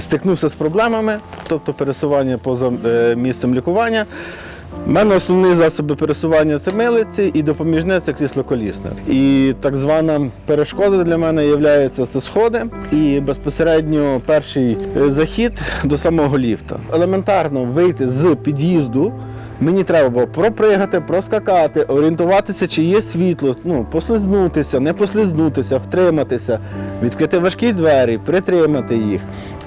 стикнувся з проблемами, тобто пересування поза е, місцем лікування. У мене основні засоби пересування це милиці і допоміжне це крісло колісне. І так звана перешкода для мене є це сходи і безпосередньо перший е, захід до самого ліфта. Елементарно вийти з під'їзду. Мені треба було пропригати, проскакати, орієнтуватися, чи є світло, ну, послизнутися, не послизнутися, втриматися, відкрити важкі двері, притримати їх,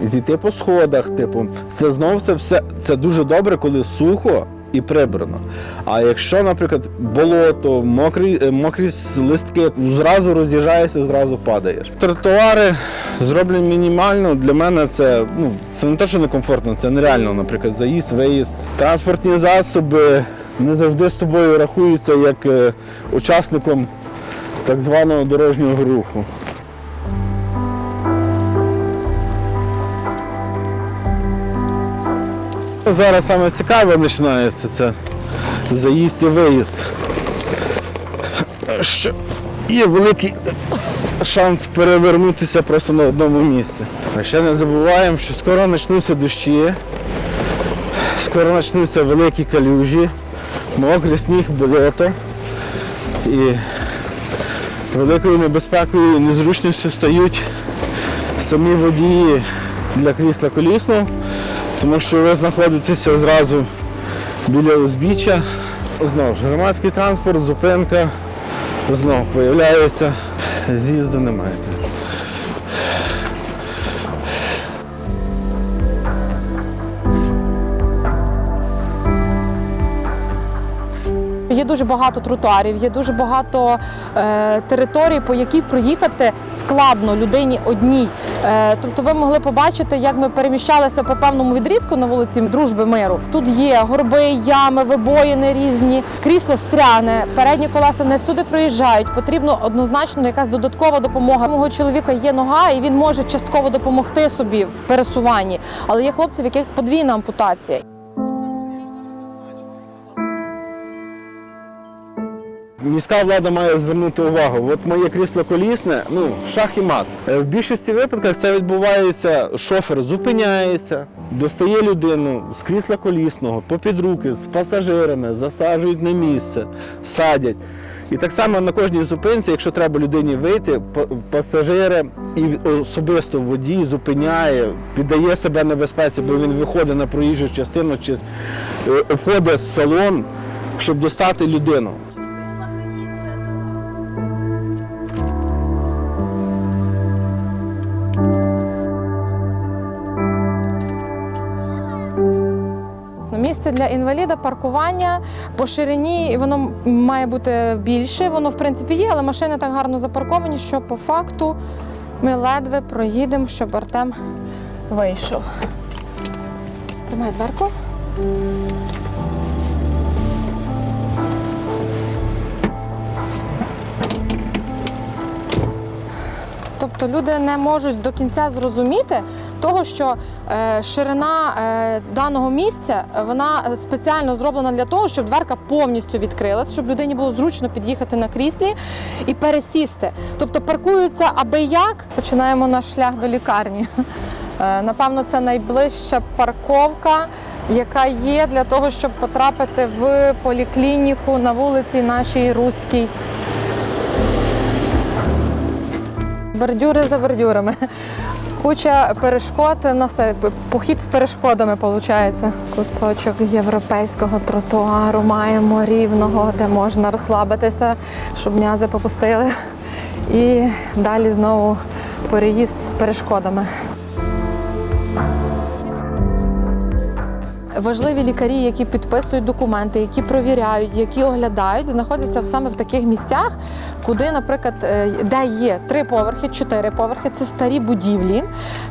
зійти по сходах. Типу, це знову це все це дуже добре, коли сухо і прибрано. А якщо, наприклад, болото, мокрі, е, мокрі листки, зразу роз'їжджаєшся, зразу падаєш. Тротуари зроблені мінімально. Для мене це ну це не те, що некомфортно, це нереально, наприклад, заїзд, виїзд. Транспортні засоби не завжди з тобою рахуються як е, учасником так званого дорожнього руху. Зараз саме цікаве починається це заїзд і виїзд. Що є великий шанс перевернутися просто на одному місці. А ще не забуваємо, що скоро почнуться дощі, скоро почнуться великі калюжі, мокрий сніг, болото. І великою небезпекою і незручністю стають самі водії для крісла колісного, тому що ви знаходитеся зразу біля узбіччя. Знову ж громадський транспорт, зупинка, знову з'їзду немає. Є дуже багато тротуарів, є дуже багато е, територій, по якій проїхати складно людині одній. Е, тобто, ви могли побачити, як ми переміщалися по певному відрізку на вулиці Дружби Миру. Тут є горби, ями, вибоїни різні, крісло стряне, передні колеса не всюди проїжджають. Потрібно однозначно якась додаткова допомога. У мого чоловіка є нога, і він може частково допомогти собі в пересуванні. Але є хлопці, в яких подвійна ампутація. Міська влада має звернути увагу. От моє крісло колісне, ну, шах і мат. Е, В більшості випадках це відбувається, шофер зупиняється, достає людину з крісла колісного, попід руки, з пасажирами, засаджують на місце, садять. І так само на кожній зупинці, якщо треба людині вийти, па- пасажири і особисто водій зупиняє, піддає себе небезпеці, бо він виходить на проїжджу частину чи е, входить з салон, щоб достати людину. Місце для інваліда, паркування по ширині воно має бути більше. Воно в принципі є, але машини так гарно запарковані, що по факту ми ледве проїдемо, щоб Артем вийшов. Тримай дверку. Тобто люди не можуть до кінця зрозуміти того, що е, ширина е, даного місця е, вона спеціально зроблена для того, щоб дверка повністю відкрилась, щоб людині було зручно під'їхати на кріслі і пересісти. Тобто паркуються аби як. Починаємо наш шлях до лікарні. Напевно, це найближча парковка, яка є для того, щоб потрапити в поліклініку на вулиці нашій Руській. Бордюри за бордюрами. Куча перешкод. У похід з перешкодами виходить. Кусочок європейського тротуару маємо рівного, де можна розслабитися, щоб м'язи попустили. І далі знову переїзд з перешкодами. Важливі лікарі, які підписують документи, які провіряють, які оглядають, знаходяться саме в таких місцях, куди, наприклад, е, де є три поверхи, чотири поверхи. Це старі будівлі,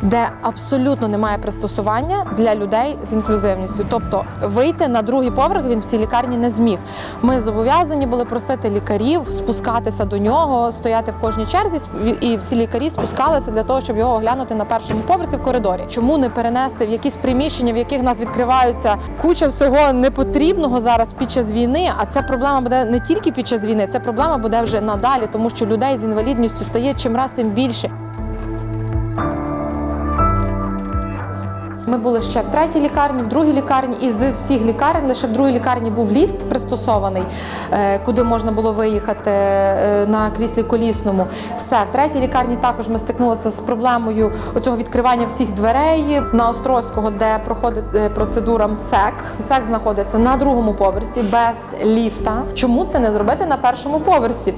де абсолютно немає пристосування для людей з інклюзивністю. Тобто вийти на другий поверх він в цій лікарні не зміг. Ми зобов'язані були просити лікарів спускатися до нього, стояти в кожній черзі, і всі лікарі спускалися для того, щоб його оглянути на першому поверсі в коридорі. Чому не перенести в якісь приміщення, в яких нас відкриваються куча всього непотрібного зараз під час війни? А ця проблема буде не тільки під час війни, ця проблема буде вже надалі, тому що людей з інвалідністю стає чим раз тим більше. Ми були ще в третій лікарні, в другій лікарні, і з всіх лікарень лише в другій лікарні був ліфт пристосований, е, куди можна було виїхати е, на кріслі колісному. Все в третій лікарні також ми стикнулися з проблемою оцього відкривання всіх дверей на Острозького, де проходить е, процедура МСЕК. МСЕК знаходиться на другому поверсі без ліфта. Чому це не зробити на першому поверсі?